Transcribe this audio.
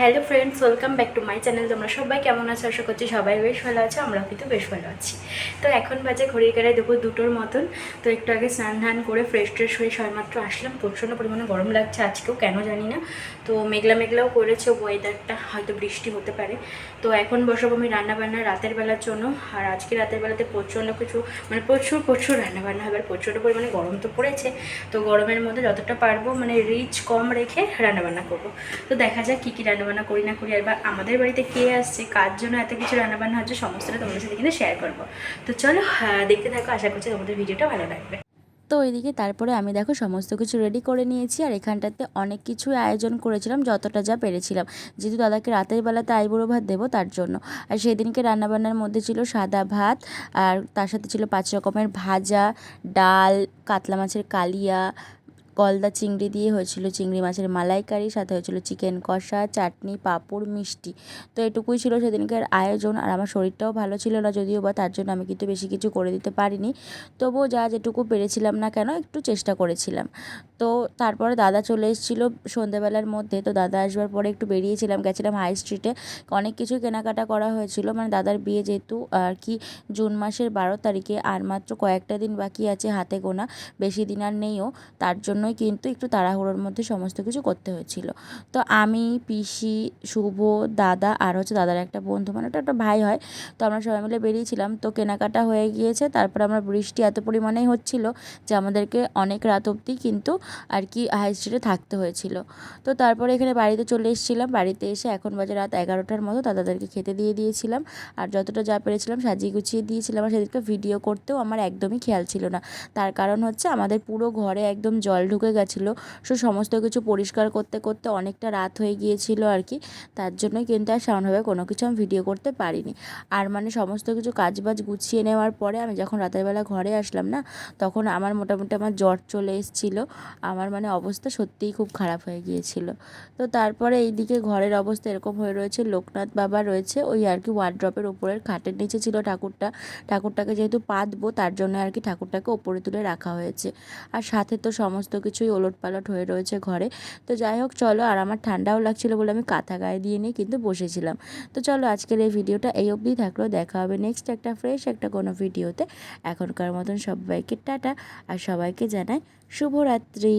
Hello friends welcome back to my channel তোমরা সবাই কেমন আছো? আশা করছি সবাই বেশ ভালো আছো আমরা কিন্তু বেশ ভালো আছি। তো এখন বাজে ঘড়ির কাটায় দুপুর দুটোর মতন। তো একটু আগে স্নান ধান করে ফ্রেশ ট্রেশ হয়ে সবেমাত্র আসলাম। প্রচণ্ড পরিমাণে গরম লাগছে আজকেও, কেন জানি না। তো মেঘলা মেঘলাও করেছে ওয়েদারটা হয়তো বৃষ্টি হতে পারে। তো এখন বসাবো আমি রান্নাবান্না রাতের বেলার জন্য। আর আজকে রাতের বেলাতে প্রচণ্ড কিছু মানে প্রচুর প্রচুর রান্নাবান্না হবে। প্রচণ্ড পরিমাণে গরম তো পড়েছে। তো গরমের মধ্যে যতটা পারব মানে রিচ কম রেখে রান্নাবান্না করব। তো দেখা যাক কী কী রান্নাবান্না করি না করি আর বা আমাদের বাড়িতে কে আসছে কার জন্য এত কিছু রান্নাবান্না হচ্ছে সমস্তটা তোমাদের সাথে কিন্তু শেয়ার করব। তো চলো আহ, দেখতে থাকো আশা করছি তোমাদের ভিডিওটা ভালো লাগবে। তো এদিকে তারপরে আমি দেখো সমস্ত কিছু রেডি করে নিয়েছি আর এখানটাতে অনেক কিছু আয়োজন করেছিলাম যতটা যা পেরেছিলাম। যেহেতু দাদাকে রাতের বেলাতে আইবুড়ো ভাত দেবো তার জন্য। আর সেদিনকে রান্নাবান্নার মধ্যে ছিল সাদা ভাত আর তার সাথে ছিল পাঁচ রকমের ভাজা ডাল কাতলা মাছের কালিয়া গলদা চিংড়ি দিয়ে হয়েছিল চিংড়ি মাছের মালাইকারি, সাথে হয়েছিল চিকেন কষা, চাটনি, পাঁপড়, মিষ্টি। তো এটুকুই ছিল সেদিনকার আয়োজন আর আমার শরীরটাও ভালো ছিল না যদিও বা তার জন্য আমি কিন্তু বেশি কিছু করে দিতে পারিনি। তবুও যা যেটুকু পেরেছিলাম না কেন একটু চেষ্টা করেছিলাম। তো তারপরে দাদা চলে এসেছিল সন্ধেবেলার মধ্যে, তো দাদা আসবার পরে একটু বেরিয়েছিলাম, গেছিলাম হাই স্ট্রিটে। অনেক কিছু কেনাকাটা করা হয়েছিল মানে দাদার বিয়ে যেহেতু, আর কি জুন মাসের বারো তারিখে, আর মাত্র কয়েকটা দিন বাকি আছে হাতে গোনা, বেশি দিন আর নেইও। তার জন্যই কিন্তু একটু তাড়াহুড়োর মধ্যে সমস্ত কিছু করতে হয়েছিল। তো আমি, পিসি, শুভ, দাদা আর হচ্ছে দাদার একটা বন্ধু মানে ওটা একটা ভাই হয়, তো আমরা সবাই মিলে বেরিয়েছিলাম। তো কেনাকাটা হয়ে গিয়েছে, তারপর আমরা বৃষ্টি এত পরিমাণেই হচ্ছিল যে আমাদেরকে অনেক রাত অবধি কিন্তু আর কি হাই স্ট্রিটে থাকতে হয়েছিল। তো তারপরে এখানে বাড়িতে চলে এসেছিলাম, বাড়িতে এসে এখন বাজে রাত এগারোটার মতো, দাদাদেরকে খেতে দিয়ে দিয়েছিলাম। আর যতটা যা পেরেছিলাম সাজিয়ে গুছিয়ে দিয়েছিলাম, আর সেদিনকে ভিডিও করতেও আমার একদমই খেয়াল ছিল না। তার কারণ হচ্ছে আমাদের পুরো ঘরে একদম জল ঢুকে গেছিল। সো সমস্ত কিছু পরিষ্কার করতে করতে অনেকটা রাত হয়ে গিয়েছিল আর কি। তার জন্যই কিন্তু আর সেমনভাবে কোনো কিছু আমি ভিডিও করতে পারিনি। আর মানে সমস্ত কিছু কাজবাজ গুছিয়ে নেওয়ার পরে আমি যখন রাতের বেলা ঘরে আসলাম না, তখন আমার মোটামুটি আমার জ্বর চলে এসেছিল। আমার মানে অবস্থা সত্যিই খুব খারাপ হয়ে গিয়েছিল। তো তারপরে এইদিকে ঘরের অবস্থা এরকম হয়ে রয়েছে, লোকনাথ বাবা রয়েছে, ওই আর কি ওয়ার্ড্রপের ওপরের খাটের নিচে ছিল ঠাকুরটা। ঠাকুরটাকে যেহেতু পাতবো, তার জন্য আর কি ঠাকুরটাকে ওপরে তুলে রাখা হয়েছে। আর সাথে তো সমস্ত কিছুই ওলট পালট হয়ে রয়েছে ঘরে। তো যাই হোক, চলো, আর আমার ঠান্ডাও লাগছিল বলে আমি কাঁথা গায়ে দিয়ে নিয়ে কিন্তু বসেছিলাম। তো চলো, আজকের এই ভিডিওটা এই অবধি থাকল। দেখা হবে নেক্সট একটা ফ্রেশ একটা কোনো ভিডিওতে। এখনকার মতন সবাইকে টাটা, আর সবাইকে জানাই শুভরাত্রি।